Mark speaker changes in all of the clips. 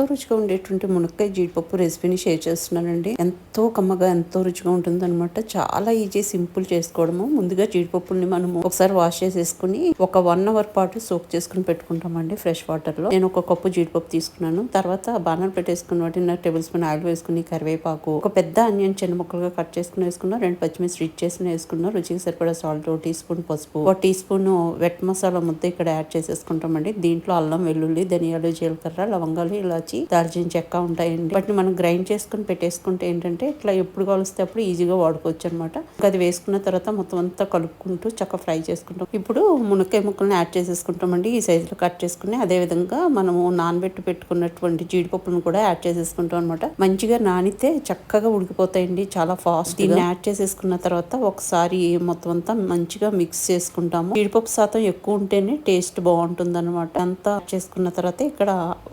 Speaker 1: ఎంతో రుచిగా ఉండేటువంటి మునక్కాయ జీడిపప్పు రెసిపీని షేర్ చేస్తున్నానండి. ఎంతో కమ్మగా ఎంతో రుచిగా ఉంటుంది అనమాట చాలా ఈజీ సింపుల్ చేసుకోవడము. ముందుగా జీడిపప్పుల్ని మనము ఒకసారి వాష్ చేసేసుకుని ఒక వన్ అవర్ పాటు సోక్ చేసుకుని పెట్టుకుంటామండి ఫ్రెష్ వాటర్లో నేను ఒక కప్పు జీడిపప్పు తీసుకున్నాను. తర్వాత బాణాలు పెట్టేసుకున్న వాటిని టేబుల్ స్పూన్ ఆయిల్ వేసుకుని కరివేపాకు ఒక పెద్ద ఆనియన్ చిన్న ముక్కలుగా కట్ చేసుకుని వేసుకున్నా రెండు పచ్చిమిర్చి స్విచ్ చేసుకుని వేసుకున్నా రుచికి సరిపడా సాల్ట్ ఒక టీ స్పూన్ పసుపు ఒక టీ స్పూన్ వెట్ మసాలా ముద్ద ఇక్కడ యాడ్ చేసేసుకుంటామండి. దీంట్లో అల్లం వెల్లుల్లి ధనియాలు జీలకర్ర లవంగాలు ఇలా ఇలాచి దాల్చిన చెక్క ఉంటాయండి. వాటిని మనం గ్రైండ్ చేసుకుని పెట్టేసుకుంటే ఏంటంటే ఇట్లా ఎప్పుడు కలిస్తే అప్పుడు ఈజీగా వాడుకోవచ్చు అనమాట అది వేసుకున్న తర్వాత మొత్తం అంతా కలుపుకుంటూ చక్కగా ఫ్రై చేసుకుంటాం. ఇప్పుడు మునక్కాయ ముక్కలను యాడ్ చేసేసుకుంటామండి. ఈ సైజులో కట్ చేసుకుని అదే విధంగా మనము నానబెట్టి పెట్టుకున్నటువంటి జీడిపప్పులను కూడా యాడ్ చేసేసుకుంటాం అనమాట మంచిగా నానితే చక్కగా ఉడికిపోతాయండి. చాలా ఫాస్ట్ దీన్ని యాడ్ చేసేసుకున్న తర్వాత ఒకసారి మొత్తం అంతా మంచిగా మిక్స్ చేసుకుంటాము. జీడిపప్పు శాతం ఎక్కువ ఉంటేనే టేస్ట్ బాగుంటుంది అనమాట అంతా చేసుకున్న తర్వాత ఇక్కడ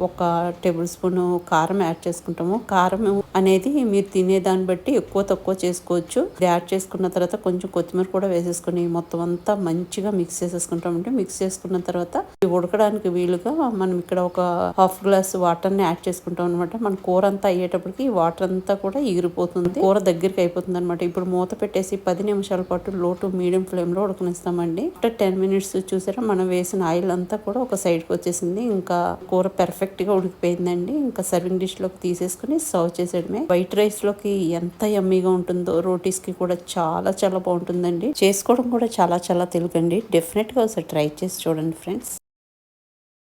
Speaker 1: ఒక టేబుల్ స్పూన్ కారం యాడ్ చేసుకుంటాము. కారం అనేది మీరు తినే దాన్ని బట్టి ఎక్కువ తక్కువ చేసుకోవచ్చు. యాడ్ చేసుకున్న తర్వాత కొంచెం కొత్తిమీర కూడా వేసేసుకుని మొత్తం అంతా మంచిగా మిక్స్ చేసేసుకుంటామంటే మిక్స్ చేసుకున్న తర్వాత ఉడకడానికి వీలుగా మనం ఇక్కడ ఒక హాఫ్ గ్లాస్ వాటర్ని యాడ్ చేసుకుంటాం అనమాట మన కూర అంతా అయ్యేటప్పటికి వాటర్ అంతా కూడా ఎగిరిపోతుంది కూర దగ్గరికి అయిపోతుంది అనమాట ఇప్పుడు మూత పెట్టేసి పది నిమిషాల పాటు లో టు మీడియం ఫ్లేమ్లో ఉడకనిస్తామండి. ఆఫ్టర్ టెన్ మినిట్స్ చూసారా? మనం వేసిన ఆయిల్ అంతా కూడా ఒక సైడ్కి వచ్చేసింది. ఇంకా కూర పెర్ఫెక్ట్గా ఉడికిపోయిందండి ఇంకా సర్వింగ్ డిష్లోకి తీసేసుకుని సర్వ్ చేసేయడమే. వైట్ రైస్లోకి ఎంత యమ్మీగా ఉంటుందో రోటీస్కి కూడా చాలా చాలా బాగుంటుందండి. చేసుకోవడం కూడా చాలా చాలా తెలుగండి. డెఫినెట్గా ఒకసారి ట్రై చేసి చూడండి ఫ్రెండ్స్